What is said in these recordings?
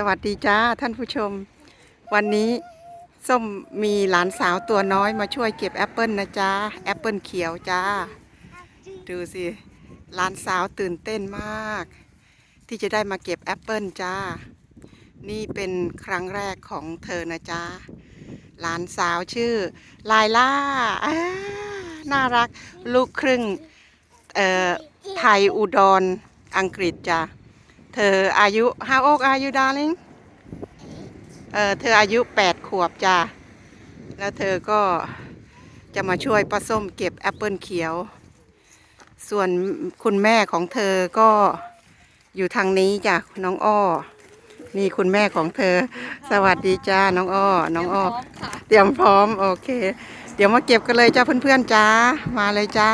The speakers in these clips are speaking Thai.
สวัสดีจ้าท่านผู้ชม วันนี้ส้มมีหลานสาวตัวน้อยมาช่วยเก็บแอปเปิลนะจ้าแอปเปิลเขียวจ้า ดูสิหลานสาวตื่นเต้นมาก ที่จะได้มาเก็บแอปเปิลจ้า นี่เป็นครั้งแรกของเธอนะจ้าหลานสาวชื่อลายล่าน่ารักลูกครึ่งเอ่อไทยอุดรอังกฤษจ้า เธออายุ how old are you darling เออเธออายุแปดขวบจ้าแล้วเธอก็จะมาช่วยป้าส้มเก็บแอปเปิลเขียว ส่วนคุณแม่ของเธอก็อยู่ทางนี้จ้ะน้องอ้อ นี่คุณแม่ของเธอ สวัสดีจ้าน้องอ้อ น้องอ้อ เตรียมพร้อมโอเค เดี๋ยวมาเก็บกันเลยจ้าเพื่อนๆจ้า มาเลยจ้า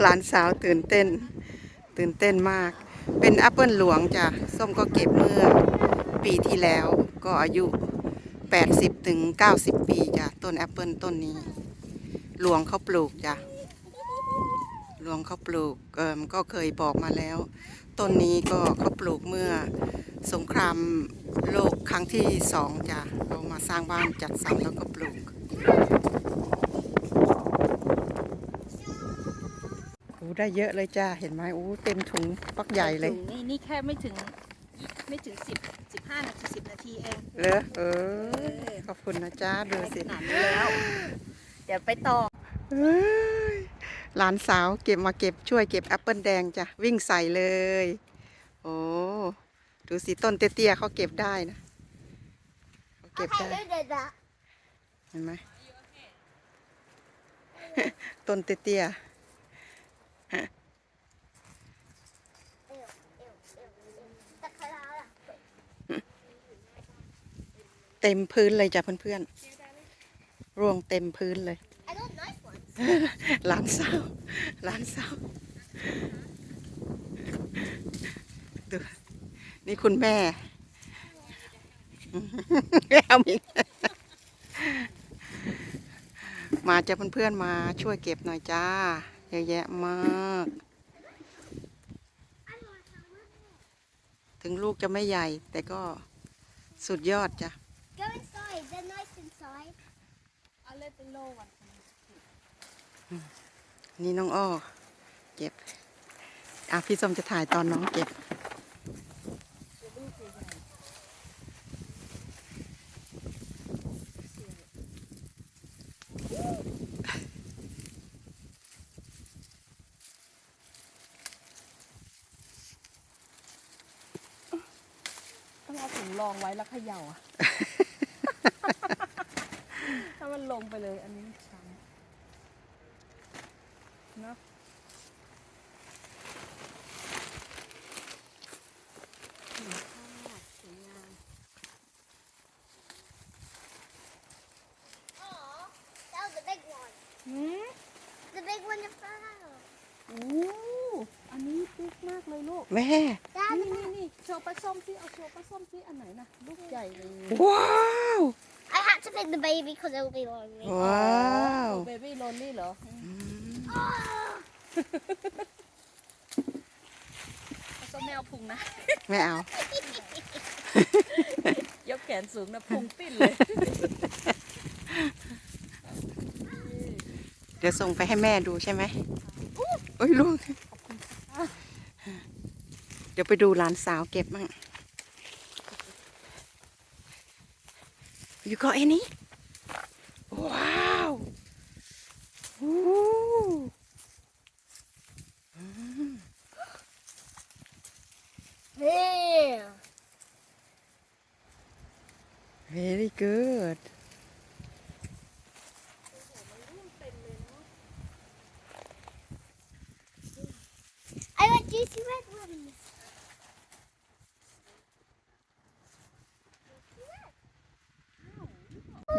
หลานสาวตื่นเต้น ตื่นเต้นมาก เป็นแอปเปิลหลวงจ้ะส้มก็เก็บเมื่อปีที่แล้วก็อายุ 80ถึง90 ปีจ้ะต้นแอปเปิลต้นนี้ หลวงเขาปลูกจ้ะหลวงเขาปลูกเออก็เคยบอกมาแล้ว ต้นนี้ก็เขาปลูกเมื่อสงครามโลกครั้งที่สองจ้ะเรามาสร้างบ้านจัดสรรแล้วก็ปลูก อ้ได้เยอะเลยจ้า เห็นไหมโอ้เต็มถุงปักใหญ่เลยถึงนี่นี่แค่ไม่ถึงไม่ถึงสิบสิบห้านาทีสิบนาทีเองเลอเออ ขอบคุณนะจ้าดูได้สิขนาดนี้แล้ว เดี๋ยวไปต่อเอ้ยหลานสาวเก็บมาเก็บช่วยเก็บแอปเปิลแดงจ้ะ วิ่งใส่เลย โอ้ดูสิต้นเตี้ยๆเขาเก็บได้นะเขาเก็บได้เห็นไหมต้นเตี้ยๆ เต็มพื้นเลยจ้ะเพื่อนๆ ร่วงเต็มพื้นเลย หลานสาวหลานสาวดูนี่คุณแม่เอาอีกมาจะเพื่อนๆ มาช่วยเก็บหน่อยจ้า เยอะแยะมาก ถึงลูกจะไม่ใหญ่ แต่ก็สุดยอดจ้ะ Go inside. They're nice inside. เอาเล่นเป็นโลวันนี่น้องอ้อเก็บ อะพี่ส้มจะถ่ายตอนน้องเก็บ ต้องเอาถุง รองไว้แล้วเขย่าอะถ้ามันลงไปเลยอันนี้ช้ำเนาะ Oh, that was the big one. หืม The big one in front. โอ้อันนี้ติ๊กมากเลยลูกแม่ Dad, นี่นี่นี่โชว์ปลาส้มสิเอาโชว์ปลาส้มสิอันไหนนะลูกใหญ่เลยว้าว I had to pick the baby because it will be lonely. ว้าวเบบี้โรนนี่เหรอ Oh. ปลาส้มไม่เอาพุงนะ ไม่เอา ยกแขนสูงนะพุงปิ้นเลย เดี๋ยวส่งไปให้แม่ดูใช่ไหมโอ้ยลุง เดี๋ยวไปดูหลานสาวเก็บมั่ง You got any? ว้าวอู้ Yeah. very good I want juicy red ones. you like it Uh, at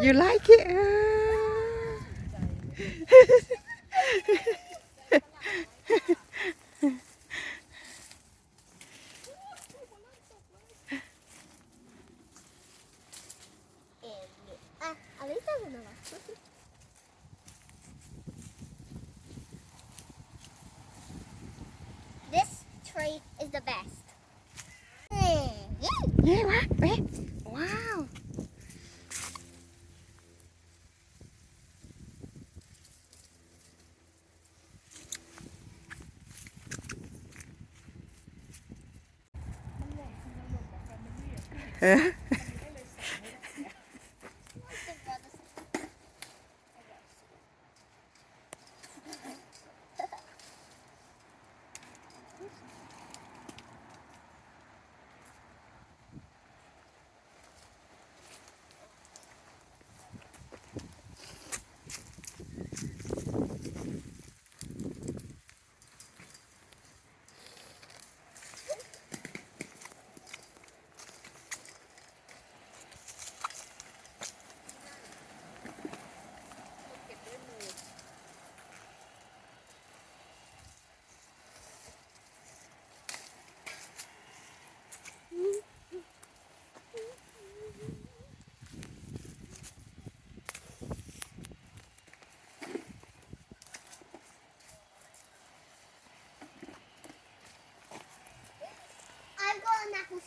least like it? this tree is the best. Yeah. เเ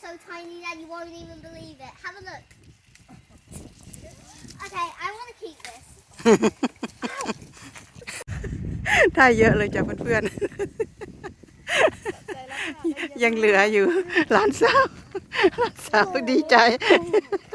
so tiny that you won't even believe it. Have a look. Okay, I want to keep this. ได้เยอะเลยจ้ะเพื่อนใจแล้วค่ะได้เยอะๆยังเหลืออยู่หลานสาวหลานสาวดีใจ Oh,